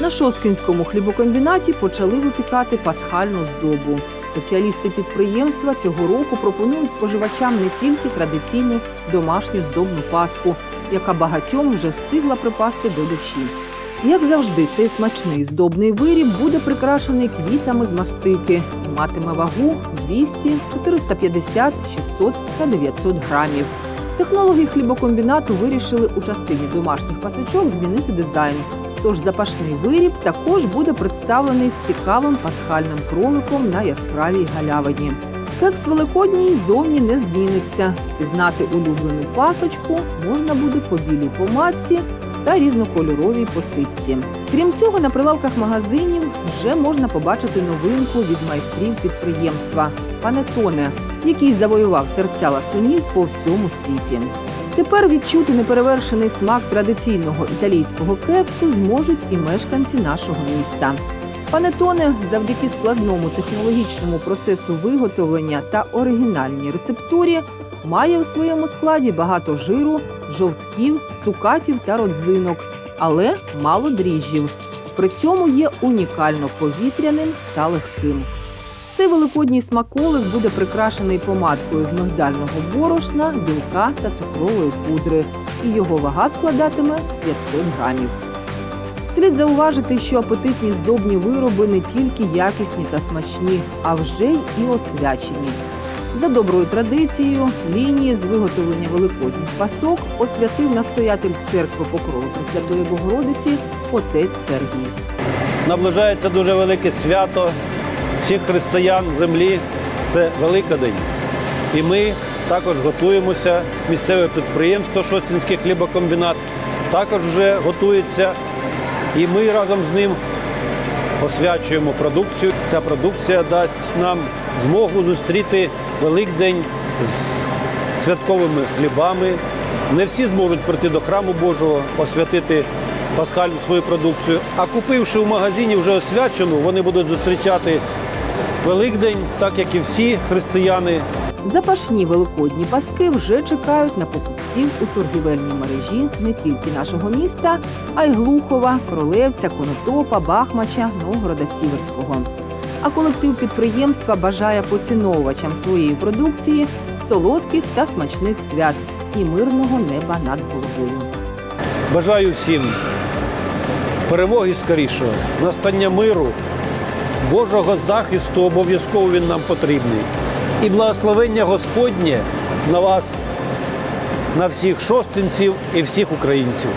На Шосткинському хлібокомбінаті почали випікати пасхальну здобу. Спеціалісти підприємства цього року пропонують споживачам не тільки традиційну домашню здобну паску, яка багатьом вже встигла припасти до душі. Як завжди, цей смачний здобний виріб буде прикрашений квітами з мастики і матиме вагу 200, 450, 600 та 900 грамів. Технологи хлібокомбінату вирішили у частині домашніх пасочок змінити дизайн. Тож запашний виріб також буде представлений з цікавим пасхальним кроликом на яскравій галявині. Кекс великодній зовні не зміниться. Пізнати улюблену пасочку можна буде по білій помадці та різнокольоровій посипці. Крім цього, на прилавках магазинів вже можна побачити новинку від майстрів підприємства Панетоне, який завоював серця ласунів по всьому світі. Тепер відчути неперевершений смак традиційного італійського кексу зможуть і мешканці нашого міста. Панетоне завдяки складному технологічному процесу виготовлення та оригінальній рецептурі має у своєму складі багато жиру, жовтків, цукатів та родзинок, але мало дріжджів. При цьому є унікально повітряним та легким. Цей великодній смаколик буде прикрашений помадкою з мигдального борошна, білка та цукрової пудри, і його вага складатиме 500 грамів. Слід зауважити, що апетитні здобні вироби не тільки якісні та смачні, а вже й і освячені. За доброю традицією, лінії з виготовлення великодніх пасок освятив настоятель церкви Покрови Пресвятої Богородиці отець Сергій. Наближається дуже велике свято всіх християн землі. Це Великодень. І ми також готуємося. Місцеве підприємство Шостинський хлібокомбінат також вже готується. І ми разом з ним освячуємо продукцію. Ця продукція дасть нам змогу зустріти Великдень з святковими хлібами. Не всі зможуть прийти до храму Божого, освятити пасхальну свою продукцію. А купивши в магазині вже освячену, вони будуть зустрічати Великдень, так як і всі християни. Запашні великодні паски вже чекають на покупців у торгівельній мережі не тільки нашого міста, а й Глухова, Кролевця, Конотопа, Бахмача, Новгорода Сіверського. А колектив підприємства бажає поціновувачам своєї продукції солодких та смачних свят і мирного неба над головою. Бажаю всім перемоги скорішого, настання миру, Божого захисту обов'язково він нам потрібний. І благословення Господнє на вас, на всіх шостинців і всіх українців.